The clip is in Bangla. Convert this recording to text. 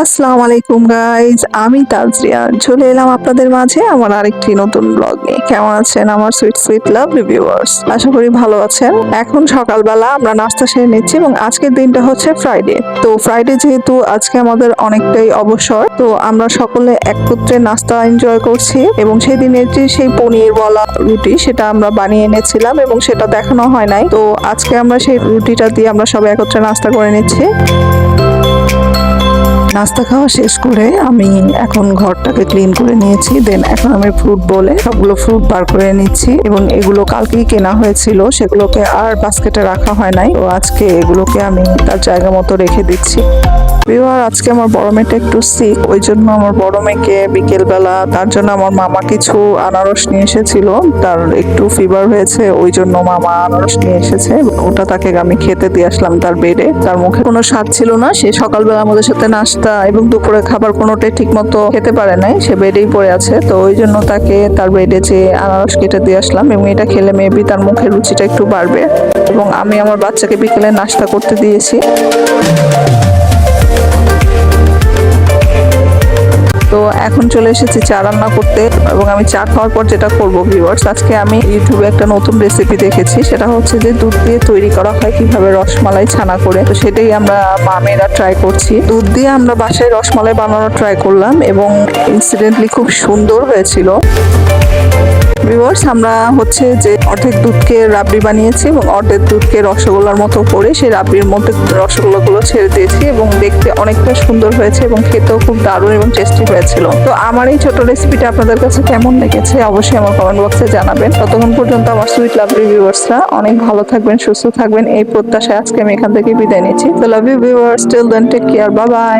আসসালামু আলাইকুম গাইজ আমি তাজরিয়া। চলে এলাম আপনাদের মাঝে আমার আরেকটি নতুন ব্লগ নিয়ে কেমন আছেন আমার সুইট সুইট লাভ রিভিউয়ার্স আশা করি ভালো আছেন। এখন সকালবেলা আমরা নাস্তা সেরে নিচ্ছি এবং আজকের দিনটা হচ্ছে ফ্রাইডে তো ফ্রাইডে যেহেতু আজকে আমাদের অনেকটাই অবসর, তো আমরা সকলে একত্রে নাস্তা এনজয় করছি এবং সেই দিনের যে সেই পনির বলা রুটি সেটা আমরা বানিয়ে এনেছিলাম এবং সেটা দেখানো হয় নাই। তো আজকে আমরা সেই রুটিটা দিয়ে আমরা সবাই একত্রে নাস্তা করে নিচ্ছি। নাস্তা খাওয়া শেষ করে আমি এখন ঘরটাকে ক্লিন করে নিয়েছি। দেন এখন আমি ফ্রুট বলে সবগুলো ফ্রুট বার করে নিচ্ছি এবং এগুলো কালকেই কেনা হয়েছিল, সেগুলোকে আর বাস্কেটে রাখা হয় নাই। তো আজকে এগুলোকে আমি তার জায়গা মতো রেখে দিচ্ছি। বিহার আজকে আমার বড় মেয়েটা একটু সিক ওই জন্য আমার বড় মেয়েকে বিকেলবেলা, তার জন্য আমার মামা কিছু আনারস নিয়ে এসেছিল, তার একটু ফিভার হয়েছে, ওই জন্য মামা আনারস নিয়ে এসেছে, ওটা তাকে আমি খেতে দিয়ে আসলাম তার বেডে তার মুখে কোনো স্বাদ ছিল না, সে সকালবেলা আমাদের সাথে নাস্তা এবং দুপুরে খাবার কোনোটাই ঠিক মতো খেতে পারে নাই, সে বেডেই পড়ে আছে, তো ওই জন্য তাকে তার বেডে যে আনারস কেটে দিয়ে আসলাম এবং এটা খেলে মেবি তার মুখের রুচিটা একটু বাড়বে এবং আমি আমার বাচ্চাকে বিকেলে নাস্তা করতে দিয়েছি। তো এখন চলে এসেছি চা রান্না করতে এবং আমি চা খাওয়ার পর যেটা করব ভিউয়ার্স আজকে আমি ইউটিউবে একটা নতুন রেসিপি দেখেছি। সেটা হচ্ছে যে দুধ দিয়ে তৈরি করা হয় কীভাবে রসমালাই ছানা করে। তো সেটাই আমরা মামেরা ট্রাই করছি। দুধ দিয়ে আমরা বাসায় রসমালাই বানানোর ট্রাই করলাম এবং ইনসিডেন্টলি খুব সুন্দর হয়েছিল। ভিউয়ার্স আমরা হচ্ছে যে অর্ধেক দুধকে রাবড়ি বানিয়েছি এবং অর্ধেক দুধকে রসগোল্লার মতো করে সেই রাবড়ির মধ্যে রসগোল্লাগুলো ছেড়ে দিয়েছি এবং দেখতে অনেকটা সুন্দর হয়েছে এবং খেতেও খুব দারুণ এবং টেস্টি হয়েছিল। তো আমার এই ছোট রেসিপিটা আপনাদের কাছে কেমন লেগেছে অবশ্যই আমার কমেন্ট বক্সে জানাবেন। ততক্ষণ পর্যন্ত আমার সুইট লাভ রিভিউয়ার্সরা অনেক ভালো থাকবেন, সুস্থ থাকবেন। এই প্রত্যাশায় আজকে আমি এখান থেকে বিদায় নিচ্ছি। তো love you viewers till then take care bye bye